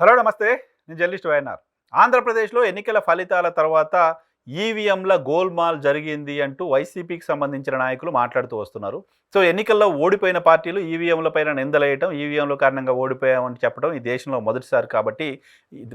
Hello నమస్తే. నేను journalist YNR. ఆంధ్రప్రదేశ్లో ఎన్నికల ఫలితాల తర్వాత ఈవీఎంల గోల్మాల్ జరిగింది అంటూ వైసీపీకి సంబంధించిన నాయకులు మాట్లాడుతూ వస్తున్నారు. సో ఎన్నికల్లో ఓడిపోయిన పార్టీలు ఈవీఎంల పైన నిందలేయటం ఈవీఎంల కారణంగా ఓడిపోయామని చెప్పడం ఈ దేశంలో మొదటిసారి కాబట్టి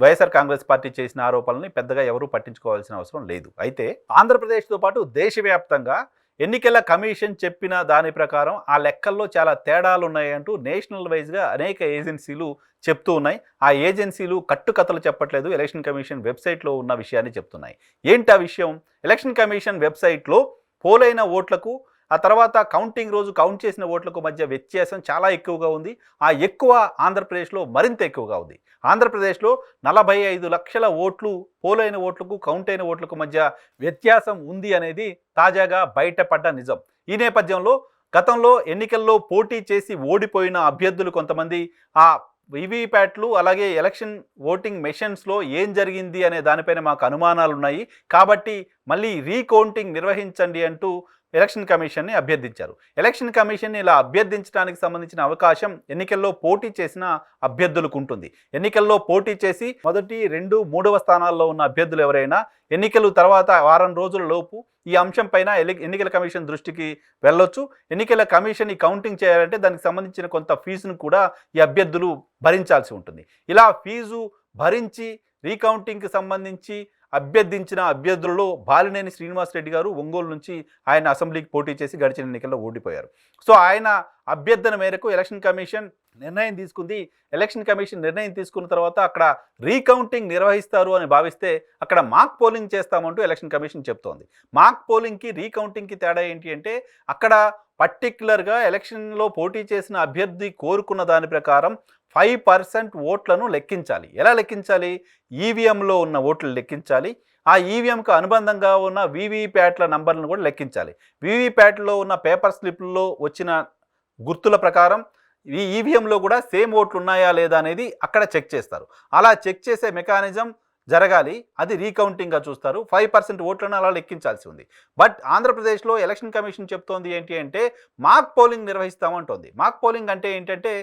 వైఎస్ఆర్ కాంగ్రెస్ పార్టీ చేసిన ఆరోపణల్ని పెద్దగా ఎవరూ పట్టించుకోవాల్సిన అవసరం లేదు. అయితే ఆంధ్రప్రదేశ్తో పాటు దేశవ్యాప్తంగా ఎన్నికల కమిషన్ చెప్పిన దాని ప్రకారం ఆ లెక్కల్లో చాలా తేడాలు ఉన్నాయంటూ నేషనల్ వైజ్గా అనేక ఏజెన్సీలు చెప్తూ ఉన్నాయి. ఆ ఏజెన్సీలు కట్టుకథలు చెప్పట్లేదు. ఎలక్షన్ కమిషన్ వెబ్సైట్లో ఉన్న విషయాన్ని చెప్తున్నాయి. ఏంటి ఆ విషయం? ఎలక్షన్ కమిషన్ వెబ్సైట్లో పోలైన ఓట్లకు ఆ తర్వాత కౌంటింగ్ రోజు కౌంట్ చేసిన ఓట్లకు మధ్య వ్యత్యాసం చాలా ఎక్కువగా ఉంది. ఆ ఎక్కువ ఆంధ్రప్రదేశ్లో మరింత ఎక్కువగా ఉంది. ఆంధ్రప్రదేశ్లో నలభై ఐదు లక్షల ఓట్లు పోలైన ఓట్లకు కౌంట్ అయిన ఓట్లకు మధ్య వ్యత్యాసం ఉంది అనేది తాజాగా బయటపడ్డ నిజం. ఈ నేపథ్యంలో గతంలో ఎన్నికల్లో పోటీ చేసి ఓడిపోయిన అభ్యర్థులు కొంతమంది ఆ వివిప్యాట్లు అలాగే ఎలక్షన్ ఓటింగ్ మెషిన్స్లో ఏం జరిగింది అనే దానిపైన మాకు అనుమానాలు ఉన్నాయి కాబట్టి మళ్ళీ రీకౌంటింగ్ నిర్వహించండి అంటూ ఎలక్షన్ కమిషన్ని అభ్యర్థించారు. ఎలక్షన్ కమిషన్ని ఇలా అభ్యర్థించడానికి సంబంధించిన అవకాశం ఎన్నికల్లో పోటీ చేసిన అభ్యర్థులకు ఉంటుంది. ఎన్నికల్లో పోటీ చేసి మొదటి రెండు మూడవ స్థానాల్లో ఉన్న అభ్యర్థులు ఎవరైనా ఎన్నికలు తర్వాత వారం రోజుల లోపు ఈ అంశం పైన ఎన్నికల కమిషన్ దృష్టికి వెళ్ళొచ్చు. ఎన్నికల కమిషన్ ఈ కౌంటింగ్ చేయాలంటే దానికి సంబంధించిన కొంత ఫీజును కూడా ఈ అభ్యర్థులు భరించాల్సి ఉంటుంది. ఇలా ఫీజు భరించి రీకౌంటింగ్కి సంబంధించి అభ్యర్థించిన అభ్యర్థులలో బాలినేని శ్రీనివాసరెడ్డి గారు ఒంగోలు నుంచి ఆయన అసెంబ్లీకి పోటీ చేసి గడిచిన ఎన్నికల్లో ఓడిపోయారు. సో ఆయన అభ్యర్థన మేరకు ఎలక్షన్ కమిషన్ నిర్ణయం తీసుకుంది. ఎలక్షన్ కమిషన్ నిర్ణయం తీసుకున్న తర్వాత అక్కడ రీకౌంటింగ్ నిర్వహిస్తారు అని భావిస్తే అక్కడ మాక్ పోలింగ్ చేస్తామంటూ ఎలక్షన్ కమిషన్ చెప్తోంది. మాక్ పోలింగ్కి రీకౌంటింగ్కి తేడా ఏంటి అంటే అక్కడ పర్టిక్యులర్గా ఎలక్షన్లో పోటీ చేసిన అభ్యర్థి కోరుకున్న దాని ప్రకారం ఫైవ్ పర్సెంట్ ఓట్లను లెక్కించాలి. ఎలా లెక్కించాలి? ఈవీఎంలో ఉన్న ఓట్లు లెక్కించాలి. ఆ ఈవీఎంకు అనుబంధంగా ఉన్న వీవీప్యాట్ల నంబర్లను కూడా లెక్కించాలి. వీవీప్యాట్లో ఉన్న పేపర్ స్లిప్లో వచ్చిన గుర్తుల ప్రకారం ఈ ఈవీఎంలో కూడా సేమ్ ఓట్లు ఉన్నాయా లేదా అనేది అక్కడ చెక్ చేస్తారు. అలా చెక్ చేసే మెకానిజం జరగాలి అది రీకౌంటింగ్గా చూస్తారు. ఫైవ్ పర్సెంట్ ఓట్లను అలా లెక్కించాల్సి ఉంది. బట్ ఆంధ్రప్రదేశ్లో ఎలక్షన్ కమిషన్ చెప్తోంది ఏంటి అంటే మాక్ పోలింగ్ నిర్వహిస్తామంటోంది. మాక్ పోలింగ్ అంటే ఏంటంటే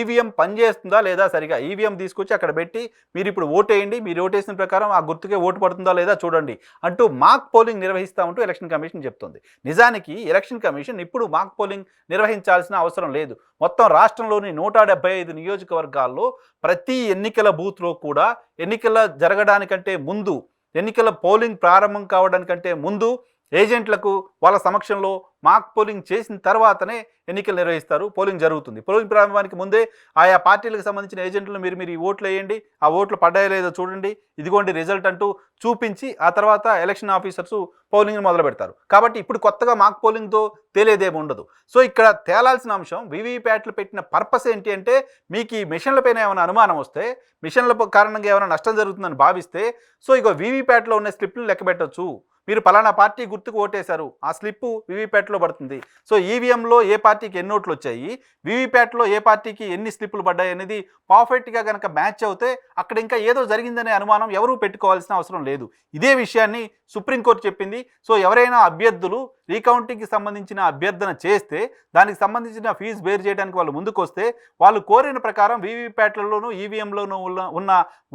ఈవీఎం పనిచేస్తుందా లేదా సరిగా? ఈవీఎం తీసుకొచ్చి అక్కడ పెట్టి మీరు ఇప్పుడు ఓటేయండి మీరు ఓటేసిన ప్రకారం ఆ గుర్తుకే ఓటు పడుతుందా లేదా చూడండి అంటూ మాక్ పోలింగ్ నిర్వహిస్తామంటూ ఎలక్షన్ కమిషన్ చెప్తోంది. నిజానికి ఎలక్షన్ కమిషన్ ఇప్పుడు మాక్ పోలింగ్ నిర్వహించాల్సిన అవసరం లేదు. మొత్తం రాష్ట్రంలోని నూట డెబ్బై ఐదు నియోజకవర్గాల్లో ప్రతి ఎన్నికల బూత్లో కూడా ఎన్నికల జరగడానికంటే ముందు ఎన్నికల పోలింగ్ ప్రారంభం కావడానికంటే ముందు ఏజెంట్లకు వాళ్ళ సమక్షంలో మాక్ పోలింగ్ చేసిన తర్వాతనే ఎన్నికలు నిర్వహిస్తారు. పోలింగ్ జరుగుతుంది. పోలింగ్ ప్రారంభానికి ముందే ఆయా పార్టీలకు సంబంధించిన ఏజెంట్లు మీరు మీరు ఈ ఓట్లు వేయండి. ఆ ఓట్లు పడ్డాయో లేదో చూడండి. ఇదిగోండి రిజల్ట్ అంటూ చూపించి ఆ తర్వాత ఎలక్షన్ ఆఫీసర్స్ పోలింగ్ని మొదలు పెడతారు. కాబట్టి ఇప్పుడు కొత్తగా మాక్ పోలింగ్తో తేలేదేమి ఉండదు. సో ఇక్కడ తేలాల్సిన అంశం వీవీప్యాట్లు పెట్టిన పర్పస్ ఏంటి అంటే మీకు ఈ మిషన్లపైన ఏమైనా అనుమానం వస్తే మిషన్ల కారణంగా ఏమైనా నష్టం జరుగుతుందని భావిస్తే సో ఇక వీవీప్యాట్లో ఉన్న స్లిప్లు లెక్క పెట్టచ్చు మీరు పలానా పార్టీ గుర్తుకు ఓటేశారు. ఆ స్లిప్పు వీవీప్యాట్లో పడుతుంది. సో ఈవీఎంలో ఏ పార్టీకి ఎన్ని ఓట్లు వచ్చాయి? వీవీప్యాట్లో ఏ పార్టీకి ఎన్ని స్లిప్పులు పడ్డాయి అనేది పర్ఫెక్ట్గా కనుక మ్యాచ్ అవుతే అక్కడ ఇంకా ఏదో జరిగిందనే అనుమానం ఎవరూ పెట్టుకోవాల్సిన అవసరం లేదు. ఇదే విషయాన్ని సుప్రీంకోర్టు చెప్పింది. సో ఎవరైనా అభ్యర్థులు రీకౌంటింగ్కి సంబంధించిన అభ్యర్థన చేస్తే దానికి సంబంధించిన ఫీజు బేర్ చేయడానికి వాళ్ళు ముందుకొస్తే వాళ్ళు కోరిన ప్రకారం వీవీప్యాట్లలోనూ ఈవీఎంలోనూ ఉన్న ఉన్న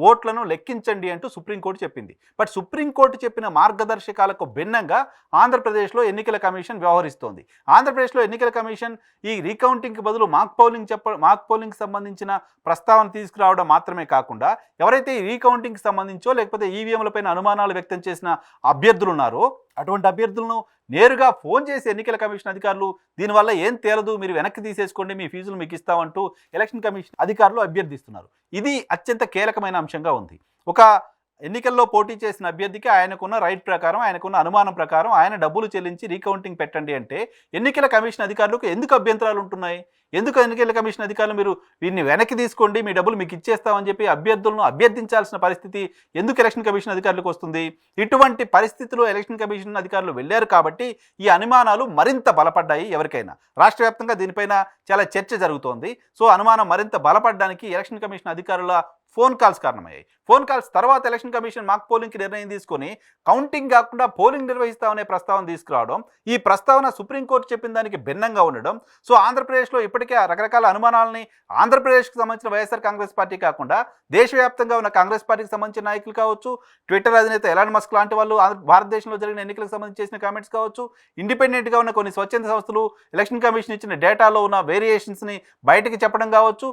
ఓట్లను లెక్కించండి అంటూ సుప్రీంకోర్టు చెప్పింది. బట్ సుప్రీంకోర్టు చెప్పిన మార్గదర్శకాలకు భిన్నంగా ఆంధ్రప్రదేశ్లో ఎన్నికల కమిషన్ వ్యవహరిస్తోంది. ఆంధ్రప్రదేశ్లో ఎన్నికల కమిషన్ ఈ రీకౌంటింగ్కి బదులు మాక్ పోలింగ్ చెప్ప మాక్ పోలింగ్కి సంబంధించిన ప్రస్తావన తీసుకురావడం మాత్రమే కాకుండా ఎవరైతే ఈ రీకౌంటింగ్కి సంబంధించో లేకపోతే ఈవీఎంలపైన అనుమానాలు వ్యక్తం చేసిన అభ్యర్థులు ఉన్నారో అటువంటి అభ్యర్థులను నేరుగా ఫోన్ చేసి ఎన్నికల కమిషన్ అధికారులు దీనివల్ల ఏం తేలదు మీరు వెనక్కి తీసేసుకోండి మీ ఫీజులు మీకు ఇస్తామంటూ ఎలక్షన్ కమిషన్ అధికారులు అభ్యర్థిస్తున్నారు. ఇది అత్యంత కీలకమైన అంశంగా ఉంది. ఒక ఎన్నికల్లో పోటీ చేసిన అభ్యర్థికి ఆయనకున్న రైట్ ప్రకారం ఆయనకున్న అనుమానం ప్రకారం ఆయన డబ్బులు చెల్లించి రీకౌంటింగ్ పెట్టండి అంటే ఎన్నికల కమిషన్ అధికారులకు ఎందుకు అభ్యంతరాలు ఉంటున్నాయి? ఎందుకు ఎన్నికల కమిషన్ అధికారులు మీరు వీరిని వెనక్కి తీసుకోండి మీ డబ్బులు మీకు ఇచ్చేస్తామని చెప్పి అభ్యర్థులను అభ్యర్థించాల్సిన పరిస్థితి ఎందుకు ఎలక్షన్ కమిషన్ అధికారులకు వస్తుంది? ఇటువంటి పరిస్థితిలో ఎలక్షన్ కమిషన్ అధికారులు వెళ్ళారు కాబట్టి ఈ అనుమానాలు మరింత బలపడ్డాయి ఎవరికైనా. రాష్ట్ర వ్యాప్తంగా దీనిపైన చాలా చర్చ జరుగుతోంది. సో అనుమానం మరింత బలపడడానికి ఎలక్షన్ కమిషన్ అధికారుల ఫోన్ కాల్స్ కారణమయ్యాయి. ఫోన్ కాల్స్ తర్వాత ఎలక్షన్ కమిషన్ మాక్ పోలింగ్కి నిర్ణయం తీసుకొని కౌంటింగ్ కాకుండా పోలింగ్ నిర్వహిస్తామనే ప్రస్తావన తీసుకురావడం ఈ ప్రస్తావన సుప్రీంకోర్టు చెప్పిన దానికి భిన్నంగా ఉండడం సో ఆంధ్రప్రదేశ్లో ఇప్పటికే రకరకాల అనుమానాలని ఆంధ్రప్రదేశ్కి సంబంధించిన వైఎస్ఆర్ కాంగ్రెస్ పార్టీ కాకుండా దేశవ్యాప్తంగా ఉన్న కాంగ్రెస్ పార్టీకి సంబంధించిన నాయకులు కావచ్చు ట్విట్టర్ అధినేత ఎలాన్ మస్క్ లాంటి వాళ్ళు భారతదేశంలో జరిగిన ఎన్నికలకు సంబంధించి చేసిన కామెంట్స్ కావచ్చు ఇండిపెండెంట్గా ఉన్న కొన్ని స్వచ్ఛంద సంస్థలు ఎలక్షన్ కమిషన్ ఇచ్చిన డేటాలో ఉన్న వేరియేషన్స్ని బయటకు చెప్పడం కావచ్చు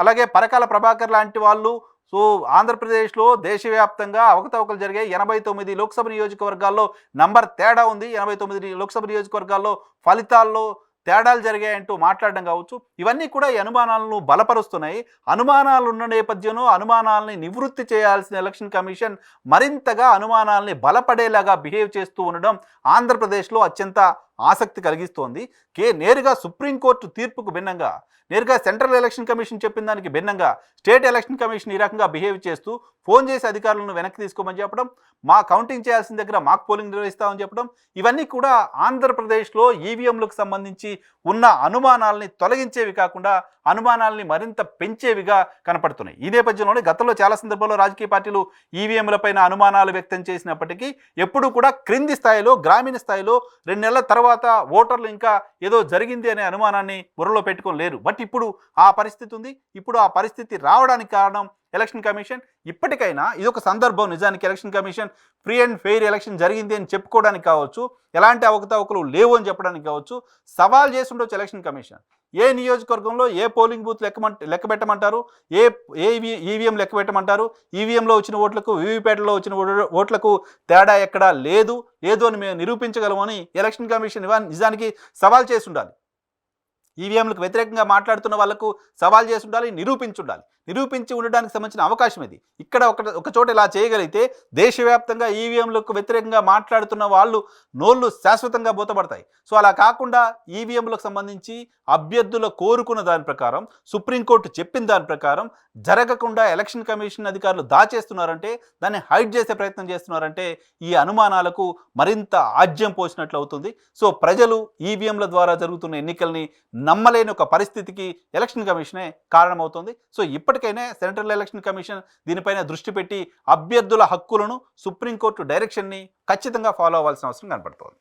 అలాగే పరకాల ప్రభాకర్ లాంటి వాళ్ళు సో ఆంధ్రప్రదేశ్లో దేశవ్యాప్తంగా అవకతవకలు జరిగాయి ఎనభై తొమ్మిది లోక్సభ నియోజకవర్గాల్లో నంబర్ తేడా ఉంది. ఎనభై తొమ్మిది లోక్సభ నియోజకవర్గాల్లో ఫలితాల్లో తేడాలు జరిగాయంటూ మాట్లాడడం కావచ్చు. ఇవన్నీ కూడా ఈ అనుమానాలను బలపరుస్తున్నాయి. అనుమానాలు ఉన్న నేపథ్యంలో అనుమానాలని నివృత్తి చేయాల్సిన ఎలక్షన్ కమిషన్ మరింతగా అనుమానాలని బలపడేలాగా బిహేవ్ చేస్తూ ఉండడం ఆంధ్రప్రదేశ్లో అత్యంత ఆసక్తి కలిగిస్తోంది. కే. నేరుగా సుప్రీంకోర్టు తీర్పుకు భిన్నంగా నేరుగా సెంట్రల్ ఎలక్షన్ కమిషన్ చెప్పిన దానికి భిన్నంగా స్టేట్ ఎలక్షన్ కమిషన్ ఈ రకంగా బిహేవ్ చేస్తూ ఫోన్ చేసి అధికారులను వెనక్కి తీసుకోమని చెప్పడం మా కౌంటింగ్ చేయాల్సిన దగ్గర మాకు పోలింగ్ నిర్వహిస్తామని చెప్పడం ఇవన్నీ కూడా ఆంధ్రప్రదేశ్లో ఈవీఎంలకు సంబంధించి ఉన్న అనుమానాలని తొలగించేవి కాకుండా అనుమానాలని మరింత పెంచేవిగా కనపడుతున్నాయి. ఈ నేపథ్యంలోనే గతంలో చాలా సందర్భాల్లో రాజకీయ పార్టీలు ఈవీఎంలపైన అనుమానాలు వ్యక్తం చేసినప్పటికీ ఎప్పుడూ కూడా క్రింది స్థాయిలో గ్రామీణ స్థాయిలో రెండు నెలల తర్వాత తర్వాత ఓటర్లు ఇంకా ఏదో జరిగింది అనే అనుమానాన్ని బుర్రలో పెట్టుకొని లేరు. బట్ ఇప్పుడు ఆ పరిస్థితి ఉంది. ఇప్పుడు ఆ పరిస్థితి రావడానికి కారణం ఎలక్షన్ కమిషన్. ఇప్పటికైనా ఇది ఒక సందర్భం. నిజానికి election commission free and fair election జరిగింది అని చెప్పుకోవడానికి కావచ్చు ఎలాంటి అవకతవకలు లేవు అని చెప్పడానికి కావచ్చు సవాల్ చేసి ఉండొచ్చు ఎలక్షన్ కమిషన్. ఏ నియోజకవర్గంలో ఏ పోలింగ్ బూత్ లెక్కమంట లెక్క పెట్టమంటారు? ఏ ఏ ఈవీఎం లెక్క పెట్టమంటారు? ఈవీఎంలో వచ్చిన ఓట్లకు వీవీప్యాట్లో వచ్చిన ఓట్లకు తేడా ఎక్కడా లేదు. లేదు అని మేము నిరూపించగలమని ఎలక్షన్ కమిషన్ నిజానికి సవాల్ చేసి ఉండాలి ఈవీఎంలకు వ్యతిరేకంగా మాట్లాడుతున్న వాళ్ళకు సవాల్ చేసి ఉండాలి నిరూపించి ఉండాలి నిరూపించి ఉండడానికి సంబంధించిన అవకాశం ఇది. ఇక్కడ ఒక ఒక చోట ఇలా చేయగలిగితే దేశవ్యాప్తంగా ఈవీఎంలకు వ్యతిరేకంగా మాట్లాడుతున్న వాళ్ళు నోళ్ళు శాశ్వతంగా బోతపడతాయి. సో అలా కాకుండా ఈవీఎంలకు సంబంధించి అభ్యర్థుల కోరుకున్న దాని ప్రకారం సుప్రీంకోర్టు చెప్పిన దాని ప్రకారం జరగకుండా ఎలక్షన్ కమిషన్ అధికారులు దాచేస్తున్నారంటే దాన్ని హైడ్ చేసే ప్రయత్నం చేస్తున్నారంటే ఈ అనుమానాలకు మరింత ఆజ్యం పోసినట్లు అవుతుంది. సో ప్రజలు ఈవీఎంల ద్వారా జరుగుతున్న ఎన్నికల్ని నమ్మలేని ఒక పరిస్థితికి ఎలక్షన్ కమిషనే కారణమవుతుంది. సో ఇప్పటి ఇప్పటికైనా సెంట్రల్ ఎలక్షన్ కమిషన్ దీనిపైన దృష్టి పెట్టి అభ్యర్థుల హక్కులను సుప్రీంకోర్టు డైరెక్షన్ని ఖచ్చితంగా ఫాలో అవ్వాల్సిన అవసరం కనపడుతోంది.